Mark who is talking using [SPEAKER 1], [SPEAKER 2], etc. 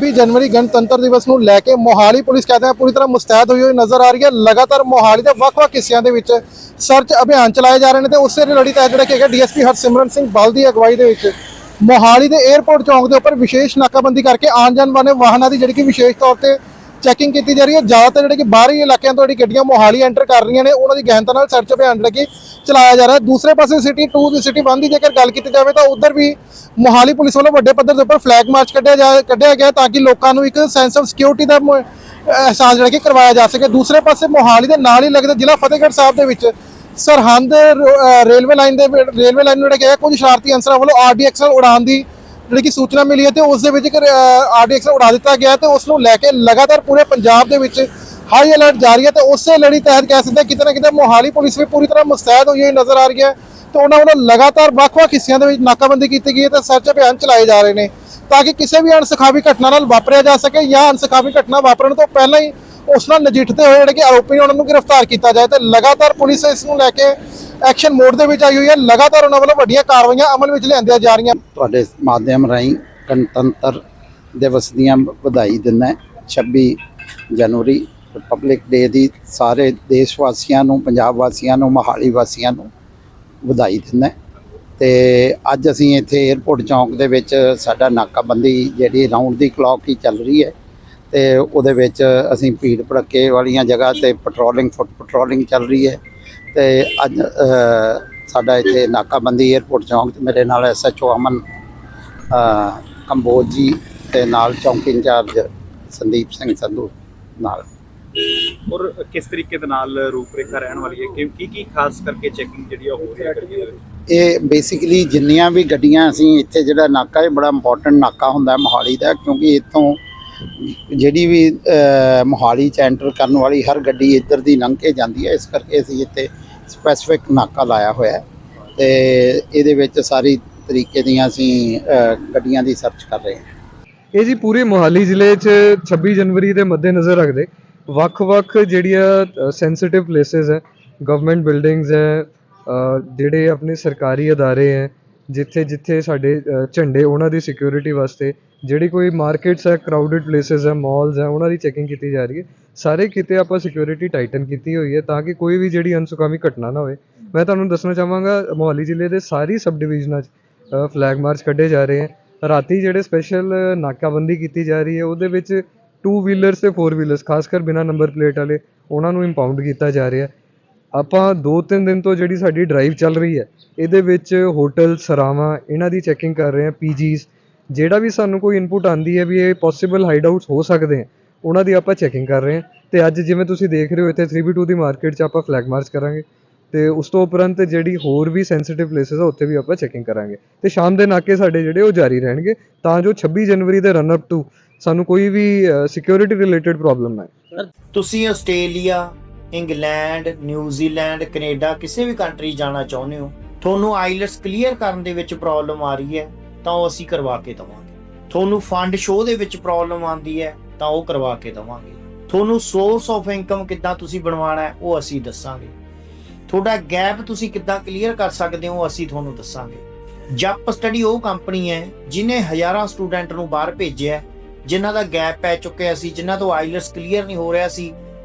[SPEAKER 1] 26 ਜਨਵਰੀ ਗਣਤੰਤਰ ਦਿਵਸ ਨੂੰ ਲੈ ਕੇ ਮੋਹਾਲੀ ਪੁਲਿਸ ਕਹਿੰਦੇ ਆ ਪੂਰੀ ਤਰ੍ਹਾਂ ਮੁਸਤੈਦ ਹੋਈ ਹੋਈ ਨਜ਼ਰ ਆ ਰਹੀ ਹੈ। ਲਗਾਤਾਰ ਮੋਹਾਲੀ ਦੇ ਵੱਖ-ਵੱਖ ਹਿੱਸਿਆਂ ਦੇ ਵਿੱਚ ਸਰਚ ਅਭਿਆਨ ਚਲਾਏ ਜਾ ਰਹੇ ਨੇ ਤੇ ਉਸੇ ਦੀ ਲੜੀ ਤਹਿਤ ਜਿਹੜਾ ਕਿ ਹੈਗਾ ਡੀਐਸਪੀ ਹਰਸਿਮਰਨ ਸਿੰਘ ਬਲ ਦੀ ਅਗਵਾਈ ਦੇ ਵਿੱਚ ਮੋਹਾਲੀ ਦੇ 에ਅਰਪੋਰਟ ਚੌਂਕ ਦੇ ਉੱਪਰ ਵਿਸ਼ੇਸ਼ ਨਾਕਾਬੰਦੀ ਕਰਕੇ ਆਉਣ ਜਾਣ ਵਾਲੇ ਵਾਹਨਾਂ ਦੀ ਜਿਹੜੀ ਕਿ ਵਿਸ਼ੇਸ਼ ਤੌਰ ਤੇ ਚੈਕਿੰਗ ਕੀਤੀ ਜਾ ਰਹੀ ਹੈ। ਜ਼ਿਆਦਾਤਰ ਜਿਹੜੇ ਕਿ ਬਾਹਰੀ ਇਲਾਕਿਆਂ ਤੋਂ ਜਿਹੜੀ ਗੱਡੀਆਂ ਮੋਹਾਲੀ ਐਂਟਰ ਕਰ ਰਹੀਆਂ ਨੇ, ਉਹਨਾਂ ਦੀ ਗਹਿਨਤਾ ਨਾਲ ਸਰਚ ਅਭਿਆਨ ਜਿਹੜਾ ਕਿ ਚਲਾਇਆ ਜਾ ਰਿਹਾ ਹੈ। ਦੂਸਰੇ ਪਾਸੇ ਸਿਟੀ 2 ਦੀ ਸਿਟੀ 1 ਦੀ ਜੇਕਰ ਗੱਲ ਕੀਤੀ ਜਾਵੇ ਤਾਂ ਉਧਰ ਵੀ ਮੋਹਾਲੀ ਪੁਲਿਸ ਵੱਲੋਂ ਵੱਡੇ ਪੱਧਰ ਦੇ ਉੱਪਰ ਫਲੈਗ ਮਾਰਚ ਕੱਢਿਆ ਜਾ, ਕੱਢਿਆ ਗਿਆ ਤਾਂ ਕਿ ਲੋਕਾਂ ਨੂੰ ਇੱਕ ਸੈਂਸ ਆਫ ਸਿਕਿਉਰਿਟੀ ਦਾ ਮੁ- ਅਹਿਸਾਸ ਜਿਹੜਾ ਕਿ ਕਰਵਾਇਆ ਜਾ ਸਕੇ। ਦੂਸਰੇ ਪਾਸੇ ਮੋਹਾਲੀ ਦੇ ਨਾਲ ਹੀ ਲੱਗਦੇ ਜ਼ਿਲ੍ਹਾ ਫਤਿਹਗੜ੍ਹ ਸਾਹਿਬ ਦੇ ਵਿੱਚ ਸਰਹੰਦ ਰੋ- ਰੇਲਵੇ ਲਾਈਨ ਦੇ ਰੇਲਵੇ ਲਾਈਨ ਨੂੰ ਜਿਹੜਾ ਕਿ ਕੁਝ ਸ਼ਰਾਰਤੀ ਅੰਸਰਾਂ ਵੱਲੋਂ ਆਰਡੀਐਕਸ ਨਾਲ ਉਡਾਣ ਦੀ ਜਿਹੜੀ ਕਿ ਸੂਚਨਾ ਮਿਲੀ ਹੈ ਤੇ ਉਸ ਦੇ ਵਿੱਚ ਇੱਕ ਆਰਡੀਐਕਸ ਉਡਾ ਦਿੱਤਾ ਗਿਆ ਹੈ ਤੇ ਉਸ ਨੂੰ ਲੈ ਕੇ ਲਗਾਤਾਰ ਪੂਰੇ ਪੰਜਾਬ ਦੇ ਵਿੱਚ ਹਾਈ ਅਲਰਟ ਜਾਰੀ ਹੈ ਤੇ ਉਸੇ ਲੜੀ ਤਹਿਤ ਕਹਿ ਸਕਦੇ ਹਾਂ ਕਿਤੇ ਨਾ ਕਿਤੇ ਮੋਹਾਲੀ ਪੁਲਿਸ ਵੀ ਪੂਰੀ ਤਰ੍ਹਾਂ ਮੁਸਤੈਦ ਹੋਈ ਹੋਈ ਨਜ਼ਰ ਆ ਰਹੀ ਹੈ ਤੇ ਉਹਨਾਂ ਵੱਲੋਂ ਲਗਾਤਾਰ ਵੱਖ-ਵੱਖ ਹਿੱਸਿਆਂ ਦੇ ਵਿੱਚ ਨਾਕਾਬੰਦੀ ਕੀਤੀ ਗਈ ਹੈ ਤੇ ਸਰਚ ਅਭਿਆਨ ਚਲਾਏ ਜਾ ਰਹੇ ਨੇ ਤਾਂ ਕਿ ਕਿਸੇ ਵੀ ਅਣਸਖਾਵੀ ਘਟਨਾ ਨਾਲ ਵਾਪਰਿਆ ਜਾ ਸਕੇ ਜਾਂ ਅਣਸਖਾਵੀ ਘਟਨਾ ਵਾਪਰਨ ਤੋਂ ਪਹਿਲਾਂ ਹੀ ਉਸ ਨਾਲ ਨਜਿੱਠਦੇ ਹੋਏ ਜਿਹੜੇ ਕਿ ਆਰੋਪੀ ਨੇ ਉਹਨਾਂ ਨੂੰ ਗ੍ਰਿਫਤਾਰ ਕੀਤਾ ਜਾਏ ਤੇ ਲਗਾਤਾਰ ਪੁਲਿਸ ਇਸ ਨੂੰ ਲੈ ਕੇ ਐਕਸ਼ਨ ਮੋਡ ਦੇ ਵਿੱਚ ਆਈ ਹੋਈ ਹੈ। ਲਗਾਤਾਰ ਉਹਨਾਂ ਵੱਲੋਂ ਵੱਡੀਆਂ ਕਾਰਵਾਈਆਂ ਅਮਲ ਵਿੱਚ ਲਿਆਂਦੀਆਂ ਜਾ ਰਹੀਆਂ।
[SPEAKER 2] ਤੁਹਾਡੇ ਮਾਧਿਅਮ ਰਾਹੀਂ ਗਣਤੰਤਰ ਦਿਵਸ ਦੀਆਂ ਵਧਾਈ ਦਿੰਦਾ 26 ਜਨਵਰੀ ਰਿਪਬਲਿਕ ਡੇ ਦੀ ਸਾਰੇ ਦੇਸ਼ ਵਾਸੀਆਂ ਨੂੰ, ਪੰਜਾਬ ਵਾਸੀਆਂ ਨੂੰ, ਮੋਹਾਲੀ ਵਾਸੀਆਂ ਨੂੰ ਵਧਾਈ ਦਿੰਦਾ ਤੇ ਅੱਜ ਅਸੀਂ ਇੱਥੇ 에ਅਰਪੋਰਟ ਚੌਂਕ ਦੇ ਵਿੱਚ ਸਾਡਾ ਨਾਕਾਬੰਦੀ ਜਿਹੜੀ ਰਾਉਂਡ ਦੀ ਕਲੌਕ ਹੀ ਚੱਲ ਰਹੀ ਹੈ। ਤੇ ਉਹਦੇ ਵਿੱਚ ਅਸੀਂ ਭੀੜ ਭੜੱਕੇ ਵਾਲੀਆਂ ਜਗ੍ਹਾ ਤੇ ਪੈਟਰੋਲਿੰਗ ਫੁੱਟ ਪੈਟਰੋਲਿੰਗ ਚੱਲ ਰਹੀ ਹੈ। ਤੇ ਅੱਜ ਸਾਡਾ ਇੱਥੇ ਨਾਕਾਬੰਦੀ 에ਅਰਪੋਰਟ ਚੌਂਕ ਤੇ ਮੇਰੇ ਨਾਲ ਐਸਐਚਓ ਅਮਨ ਕੰਬੋਜ ਜੀ ਤੇ ਨਾਲ ਚੌਂਕੀ ਇੰਚਾਰਜ ਸੰਦੀਪ ਸਿੰਘ ਸੰਧੂ ਨਾਲ।
[SPEAKER 3] ਔਰ ਕਿਸ ਤਰੀਕੇ ਦੇ ਨਾਲ ਰੂਪਰੇਖਾ ਰਹਿਣ ਵਾਲੀ ਹੈ? ਕਿ ਕੀ ਕੀ ਖਾਸ ਕਰਕੇ ਚੈਕਿੰਗ ਜਿਹੜੀ ਆ ਹੋ ਰਹੀ ਹੈ ਗੱਡੀਆਂ ਦੇ ਵਿੱਚ?
[SPEAKER 2] ਇਹ ਬੇਸਿਕਲੀ ਜਿੰਨੀਆਂ ਵੀ ਗੱਡੀਆਂ ਅਸੀਂ ਇੱਥੇ ਜਿਹੜਾ ਨਾਕਾ ਇਹ ਬੜਾ ਇੰਪੋਰਟੈਂਟ ਨਾਕਾ ਹੁੰਦਾ ਹੈ ਮੋਹਾਲੀ ਦਾ ਕਿਉਂਕਿ ਇੱਥੋਂ ਜਿਹੜੀ ਵੀ ਮੋਹਾਲੀ ਚ ਐਂਟਰ ਕਰਨ ਵਾਲੀ ਹਰ ਗੱਡੀ ਇੱਧਰ ਦੀ ਲੰਘ ਕੇ ਜਾਂਦੀ ਹੈ, ਇਸ ਕਰਕੇ ਅਸੀਂ ਇੱਥੇ ਸਪੈਸੀਫਿਕ ਨਾਕਾ ਲਾਇਆ ਹੋਇਆ ਹੈ। ਤੇ ਇਹਦੇ ਵਿੱਚ ਸਾਰੀ ਤਰੀਕੇ ਦੀਆਂ ਅਸੀਂ ਗੱਡੀਆਂ ਦੀ ਸਰਚ ਕਰ ਰਹੇ ਹਾਂ।
[SPEAKER 4] ਇਹ ਜੀ ਪੂਰੇ ਮੋਹਾਲੀ ਜ਼ਿਲ੍ਹੇ 'ਚ 26 ਜਨਵਰੀ ਦੇ ਮੱਦੇਨਜ਼ਰ ਰੱਖਦੇ। ਵੱਖ-ਵੱਖ ਜਿਹੜੀਆਂ ਸੈਂਸਿਟਿਵ ਪਲੇਸਸ ਹੈ ਗਵਰਨਮੈਂਟ ਬਿਲਡਿੰਗਸ ਹੈ ਜਿਹੜੇ ਆਪਣੇ ਸਰਕਾਰੀ ਅਦਾਰੇ ਹੈ ਜਿੱਥੇ ਜਿੱਥੇ ਸਾਡੇ ਝੰਡੇ, ਉਹਨਾਂ ਦੀ ਸਿਕਿਉਰਿਟੀ ਵਾਸਤੇ ਜਿਹੜੀ ਕੋਈ ਮਾਰਕੀਟਸ ਹੈ ਕਰਾਊਡਡ ਪਲੇਸਿਸ ਹੈ ਮੋਲਸ ਹੈ, ਉਹਨਾਂ ਦੀ ਚੈਕਿੰਗ ਕੀਤੀ ਜਾ ਰਹੀ ਹੈ। ਸਾਰੇ ਕਿਤੇ ਆਪਾਂ ਸਿਕਿਉਰਿਟੀ ਟਾਈਟਨ ਕੀਤੀ ਹੋਈ ਹੈ ਤਾਂ ਕਿ ਕੋਈ ਵੀ ਜਿਹੜੀ ਅਨਸੁਖਾਵੀ ਘਟਨਾ ਨਾ ਹੋਵੇ। ਮੈਂ ਤੁਹਾਨੂੰ ਦੱਸਣਾ ਚਾਹਾਂਗਾ, ਮੋਹਾਲੀ ਜ਼ਿਲ੍ਹੇ ਦੇ ਸਾਰੀ ਸਬ ਡਿਵੀਜ਼ਨਾਂ 'ਚ ਫਲੈਗ ਮਾਰਚ ਕੱਢੇ ਜਾ ਰਹੇ ਹੈ। ਰਾਤੀ ਜਿਹੜੇ ਸਪੈਸ਼ਲ ਨਾਕਾਬੰਦੀ ਕੀਤੀ ਜਾ ਰਹੀ ਹੈ, ਉਹਦੇ ਵਿੱਚ ਟੂ ਵੀਲਰਸ ਅਤੇ ਫੋਰ ਵੀਲਰਸ ਖਾਸ ਕਰ ਬਿਨਾਂ ਨੰਬਰ ਪਲੇਟ ਵਾਲੇ, ਉਹਨਾਂ ਨੂੰ ਇੰਪਾਊਂਡ ਕੀਤਾ ਜਾ ਰਿਹਾ ਆਪਾਂ 2-3 ਦਿਨ ਤੋਂ ਜਿਹੜੀ ਸਾਡੀ ਡਰਾਈਵ ਚੱਲ ਰਹੀ ਹੈ, ਇਹਦੇ ਵਿੱਚ ਹੋਟਲ ਸਰਾਵਾਂ, ਇਹਨਾਂ ਦੀ ਚੈਕਿੰਗ ਕਰ ਰਹੇ ਹਾਂ ਪੀਜੀਸ ਜਿਹੜਾ ਵੀ ਸਾਨੂੰ ਕੋਈ ਇਨਪੁਟ ਆਂਦੀ ਹੈ ਵੀ ਇਹ ਪੋਸੀਬਲ ਹਾਈਡ ਆਊਟਸ ਹੋ ਸਕਦੇ ਹੈ, ਉਹਨਾਂ ਦੀ ਆਪਾਂ ਚੈਕਿੰਗ ਕਰ ਰਹੇ ਹਾਂ ਤੇ ਅੱਜ ਜਿਵੇਂ ਤੁਸੀਂ ਦੇਖ ਰਹੇ ਹੋ, ਇੱਥੇ 3B2 ਦੀ ਮਾਰਕੀਟ 'ਚ ਆਪਾਂ ਫਲੈਗ ਮਾਰਚ ਕਰਾਂਗੇ ਤੇ ਉਸ ਤੋਂ ਉਪਰੰਤ ਜਿਹੜੀ ਹੋਰ ਵੀ ਸੈਂਸਿਟਿਵ ਪਲੇਸਸ ਆ, ਉੱਥੇ ਵੀ ਆਪਾਂ ਚੈਕਿੰਗ ਕਰਾਂਗੇ ਤੇ ਸ਼ਾਮ ਦੇ ਨਾਕੇ ਸਾਡੇ ਜਿਹੜੇ ਉਹ ਜਾਰੀ ਰਹਿਣਗੇ, ਤਾਂ ਜੋ 26 ਜਨਵਰੀ ਦੇ ਰਨ ਅਪ ਟੂ ਸਾਨੂੰ ਕੋਈ ਵੀ ਸਿਕਿਉਰਿਟੀ ਰਿਲੇਟਡ ਪ੍ਰੋਬਲਮ ਨਾ ਆਏ।
[SPEAKER 5] ਤੁਸੀਂ ਆਸਟ੍ਰੇਲੀਆ ਇੰਗਲੈਂਡ ਨਿਊਜ਼ੀਲੈਂਡ ਕੈਨੇਡਾ ਕਿਸੇ ਵੀ ਕੰਟਰੀ ਜਾਣਾ ਚਾਹੁੰਦੇ ਹੋ ਤੁਹਾਨੂੰ ਆਈਲਟਸ ਕਲੀਅਰ ਕਰਨ ਦੇ ਵਿੱਚ ਪ੍ਰੋਬਲਮ ਆ ਰਹੀ ਹੈ ਤਾਂ ਉਹ ਅਸੀਂ ਕਰਵਾ ਕੇ ਦਵਾਂਗੇ। ਤੁਹਾਨੂੰ ਫੰਡ ਸ਼ੋਅ ਦੇ ਵਿੱਚ ਪ੍ਰੋਬਲਮ ਆਉਂਦੀ ਹੈ ਤਾਂ ਉਹ ਕਰਵਾ ਕੇ ਦਵਾਂਗੇ। ਤੁਹਾਨੂੰ ਸੋਰਸ ਆਫ ਇਨਕਮ ਕਿੱਦਾਂ ਤੁਸੀਂ ਬਣਵਾਉਣਾ ਹੈ ਉਹ ਅਸੀਂ ਦੱਸਾਂਗੇ। ਤੁਹਾਡਾ ਗੈਪ ਤੁਸੀਂ ਕਿੱਦਾਂ ਕਲੀਅਰ ਕਰ ਸਕਦੇ ਹੋ ਅਸੀਂ ਤੁਹਾਨੂੰ ਦੱਸਾਂਗੇ। ਜੱਪ ਸਟੱਡੀ ਉਹ ਕੰਪਨੀ ਹੈ ਜਿਨੇ ਹਜ਼ਾਰਾਂ ਸਟੂਡੈਂਟ ਨੂੰ ਬਾਹਰ ਭੇਜਿਆ ਹੈ, ਜਿਨ੍ਹਾਂ ਦਾ ਗੈਪ ਪੈ ਚੁੱਕਿਆ ਸੀ ਜਿਨ੍ਹਾਂ ਤੋਂ ਆਈਲਟਸ ਕਲੀਅਰ ਨਹੀਂ ਹੋ ਰਿਹਾ ਸੀ